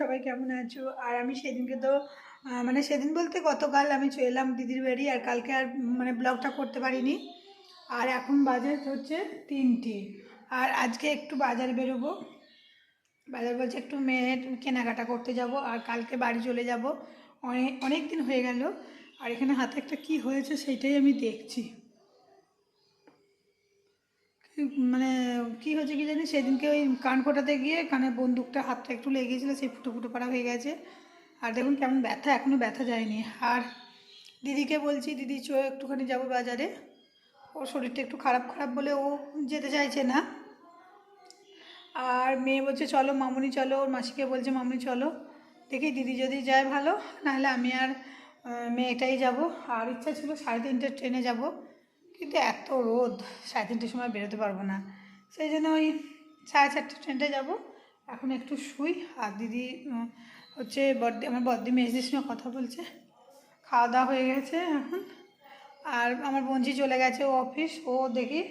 সবাই কেমন আছো? আর আমি সেদিনকে তো মানে সেদিন বলতে গতকাল আমি এলাম দিদির বাড়ি আর কালকে আর মানে ব্লগটা করতে পারিনি। আর এখন বাজার হচ্ছে তিনটে। আর আজকে একটু বাজার বেরোবো। বাজার বলছে একটু মেয়ের কেনাকাটা করতে যাব আর কালকে বাড়ি চলে যাব। অনেক অনেক দিন হয়ে গেল। আর এখানে হাতে একটা কি হয়েছে সেটাই আমি দেখছি। মানে কি হয়েছে কি জানি, সেদিনকে ওই কান ফোটাতে গিয়ে কানে বন্দুকটা, হাতটা একটু লেগেছিলো গেছিল সেই ফুটো ফুটো পাড়া হয়ে গেছে। আর দেখুন কেমন ব্যথা এখনও ব্যথা যায়নি। আর দিদিকে বলছি, দিদি, চো, একটুখানি যাব বাজারে। ওর শরীরটা একটু খারাপ খারাপ বলে ও যেতে চাইছে না। আর মেয়ে বলছে, চলো মামুনি, চলো। ওর মাসিকে বলছে, মামুনি, চলো। দেখি দিদি যদি যায় ভালো, নাহলে আমি আর মেয়েটাই যাব। আর ইচ্ছা ছিল সাড়ে তিনটের ট্রেনে যাব। কিন্তু এত রোদ, সাড়ে তিনটের সময় বেরোতে পারব না। সেই জন্য ওই সাড়ে চারটে ট্রেনটা যাব। এখন একটু শুই। আর দিদি হচ্ছে বর্দি আমার বর্দি মেজদির সঙ্গে কথা বলছে। খাওয়া দাওয়া হয়ে গেছে এখন। আর আমার বোনজি চলে গেছে ও অফিস ও দেখি,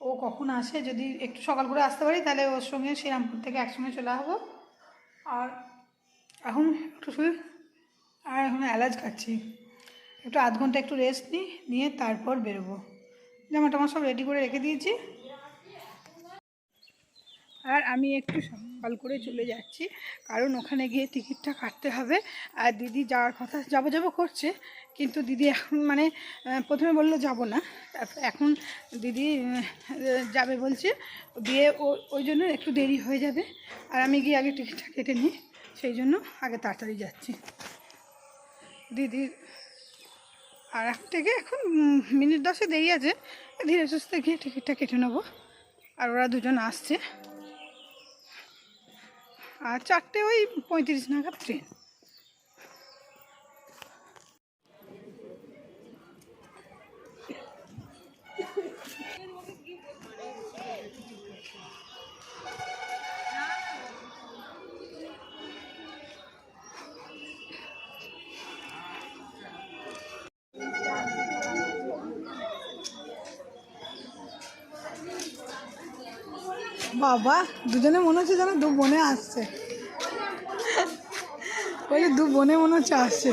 ও কখন আসে? যদি একটু সকাল করে আসতে পারি, তাহলে ওর সঙ্গে শ্রীরামপুর থেকে একসঙ্গে চলে আসব। আর এখন একটু শুই। আর এখন এলাচ খাচ্ছি। একটু আধ ঘণ্টা একটু রেস্ট নিই নিয়ে তারপর বেরোবো। জামা টামা সব রেডি করে রেখে দিয়েছি। আর আমি একটু সকাল করে চলে যাচ্ছি, কারণ ওখানে গিয়ে টিকিটটা কাটতে হবে। আর দিদি যাওয়ার কথা, যাব যাব করছে, কিন্তু দিদি এখন মানে প্রথমে বলল যাব না। এখন দিদি যাবে বলছে, দিয়ে ওই জন্য একটু দেরি হয়ে যাবে। আর আমি গিয়ে আগে টিকিটটা কেটে নিই, সেই জন্য আগে তাড়াতাড়ি যাচ্ছি। দিদি আর এখন থেকে এখন মিনিট দশে দেরি আছে। ধীরে সুস্থে গিয়ে টিকিটটা কেটে নেব। আর ওরা দুজন আসছে। আর চারটে ওই পঁয়ত্রিশ নাগাদ ট্রেন। বাবা দুজনে মনে হচ্ছে যেন দু বোনে আসছে। ওই দু বনে মনে হচ্ছে আসছে।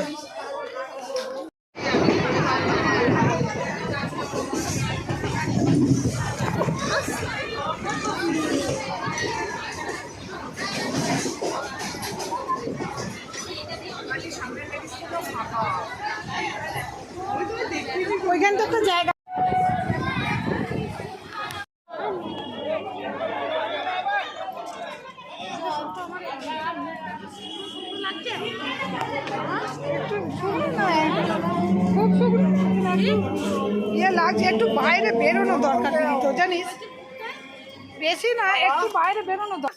ইয়ে লাগছে একটু বাইরে বেরোনো দরকার জানিস? বেশি না একটু বাইরে বেরোনো দরকার।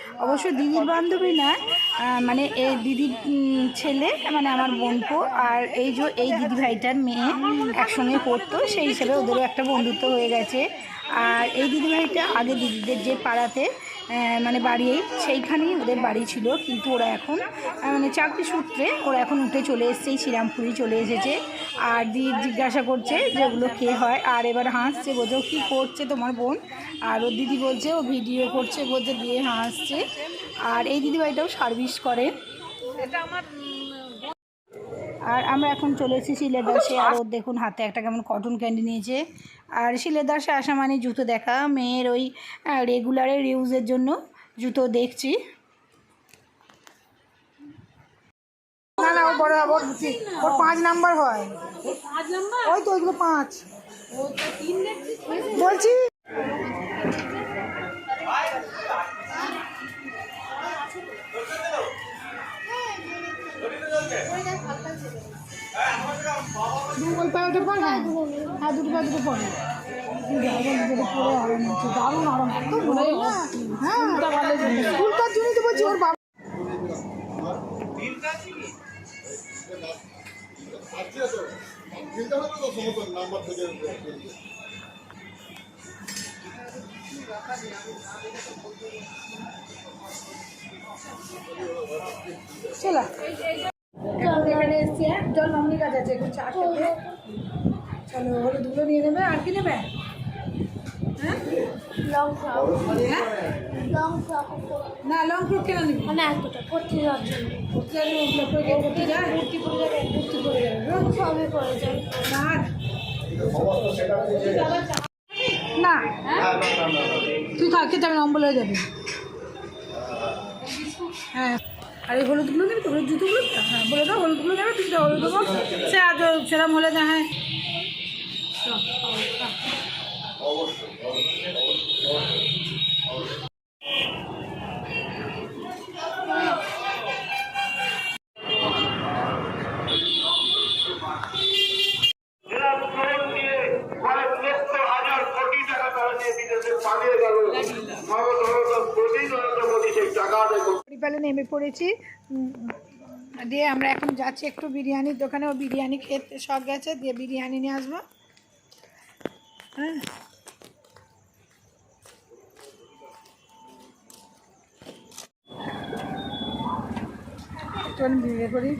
অবশ্য দিদির বান্ধবী না মানে এই দিদির ছেলে মানে আমার বোনপো, আর এই যে এই দিদি ভাইটার মেয়ে একসঙ্গে পড়তো, সেই হিসেবে ওদেরও একটা বন্ধুত্ব হয়ে গেছে। আর এই দিদিভাইটা আগে দিদিদের যে পাড়াতে মানে বাড়ি সেইখানেই ওদের বাড়ি ছিল। কিন্তু ওরা এখন মানে চাকরি সূত্রে ওরা এখন উঠে চলে এসছে শ্রীরামপুরি চলে এসেছে। আর দি জিজ্ঞাসা করছে যে ওগুলো কে হয়? আর এবার হাসছে, বলছে কী করছে তোমার বোন? আর ওর দিদি বলছে, ও ভিডিও করছে, বলছে, দিয়ে হাসছে। আর এই দিদিভাইটাও সার্ভিস করে। আর আমরা এখন চলে এসেছি শিলেদাসে আর ওর দেখুন হাতে একটা কেমন কটন ক্যান্ডি নিয়েছে। আর শিলেদাসে আসা মানে জুতো দেখা। মেয়ের ওই রেগুলারের ইউজের জন্য জুতো দেখছি। না না ও বড় ওর ওর পাঁচ নাম্বার হয়। ওই তো ওইগুলো পাঁচ। বলছি। ওই পায়ে পর হ্যাঁ হ্যাঁ দুটো পায়ে দুটো পরে দারুণ জন্যই তো বলছি ওর জল মামনি আছে একটু চা খেতে। চলো হলো ধুলো নিয়ে নেবে আর কি নেবে? হ্যাঁ? লং ফ্রক হ্যাঁ? লং ফ্রক না লং ফ্রক কেন নিবি? মানে এতটা করতে যাবে করতে যায় যাবে যাবে। সবই না না তুই কালকে যাবে অম্বল হয়ে যাবে। হ্যাঁ। আর এই হলুদগুলো নেবে তো? হলুদ জুতোগুলো হ্যাঁ বলে দাও হলুদগুলো নেবে তুই হলুদ দেবো। সে আজ সেরকম হলে না হ্যাঁ। নিরাপত্তা টাকাটা নেমে পড়েছি। দিয়ে আমরা এখন যাচ্ছি একটু বিরিয়ানির দোকানে। ও বিরিয়ানি খেতে শখ গেছে, দিয়ে বিরিয়ানি নিয়ে আসব। হ্যাঁ। একটুখানি ভিড়ে করি।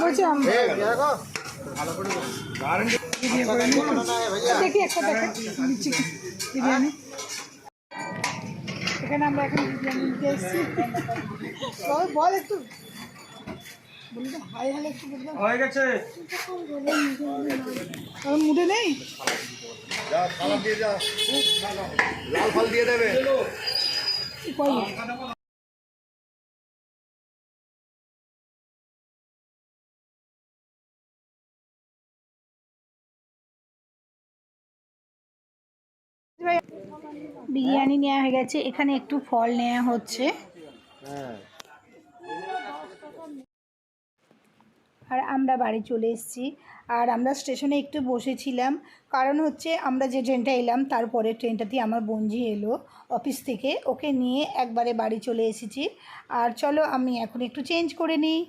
বলছি আমি। দেখি একটা প্যাকেট দিচ্ছি বিরিয়ানি। এখানে আমরা এখন বিরিয়ানি নিতে এসেছি। বল বল একটু। একটু হয়ে মুডে নেই? লাল ফল দিয়ে দেবে। বিরিয়ানি নেওয়া হয়ে গেছে। এখানে একটু ফল নেওয়া হচ্ছে। আর আমরা বাড়ি চলে এসেছি। আর আমরা স্টেশনে একটু বসেছিলাম। কারণ হচ্ছে আমরা যে ট্রেনটা এলাম তারপরে ট্রেনটাতে আমার বঞ্জি এলো অফিস থেকে। ওকে নিয়ে একবারে বাড়ি চলে এসেছি। আর চলো আমি এখন একটু চেঞ্জ করে নিই।